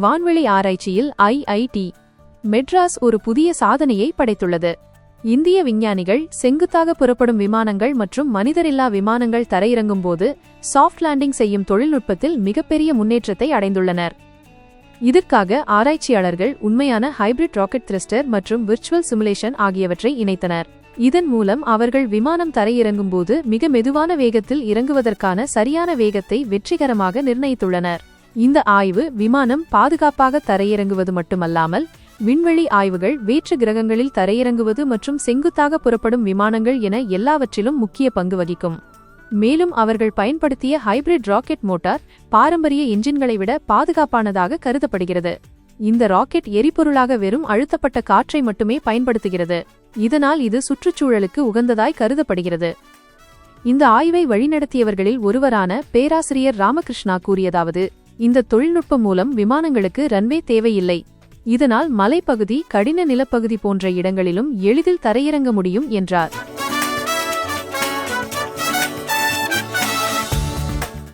வான்வெளி ஆராய்ச்சியில் ஐஐடி மெட்ராஸ் ஒரு புதிய சாதனையை படைத்துள்ளது. இந்திய விஞ்ஞானிகள் செங்குத்தாக புறப்படும் விமானங்கள் மற்றும் மனிதரில்லா விமானங்கள் தரையிறங்கும் போது சாஃப்ட் லேண்டிங் செய்யும் தொழில்நுட்பத்தில் மிகப்பெரிய முன்னேற்றத்தை அடைந்துள்ளனர். இதற்காக ஆராய்ச்சியாளர்கள் உண்மையான ஹைபிரிட் ராக்கெட் த்ரஸ்டர் மற்றும் விர்ச்சுவல் சிமுலேஷன் ஆகியவற்றை இணைத்தனர். இதன் மூலம் அவர்கள் விமானம் தரையிறங்கும் போது மிக மெதுவான வேகத்தில் இறங்குவதற்கான சரியான வேகத்தை வெற்றிகரமாக நிர்ணயித்துள்ளனர். இந்த ஆய்வு விமானம் பாதுகாப்பாக தரையிறங்குவது மட்டுமல்லாமல் விண்வெளி ஆய்வுகள் வேற்று கிரகங்களில் தரையிறங்குவது மற்றும் செங்குத்தாக புறப்படும் விமானங்கள் என எல்லாவற்றிலும் முக்கிய பங்கு வகிக்கும். மேலும் அவர்கள் பயன்படுத்திய ஹைபிரிட் ராக்கெட் மோட்டார் பாரம்பரிய என்ஜின்களை விட பாதுகாப்பானதாக கருதப்படுகிறது. இந்த ராக்கெட் எரிபொருளாக வெறும் அழுத்தப்பட்ட காற்றை மட்டுமே பயன்படுத்துகிறது. இதனால் இது சுற்றுச்சூழலுக்கு உகந்ததாய் கருதப்படுகிறது. இந்த ஆய்வை வழிநடத்தியவர்களில் ஒருவரான பேராசிரியர் ராமகிருஷ்ணா கூறியதாவது இந்த தொழில்நுட்பம் மூலம் விமானங்களுக்கு ரன்வே தேவையில்லை. இதனால் மலைப்பகுதி கடின நிலப்பகுதி போன்ற இடங்களிலும் எளிதில் தரையிறங்க முடியும் என்றார்.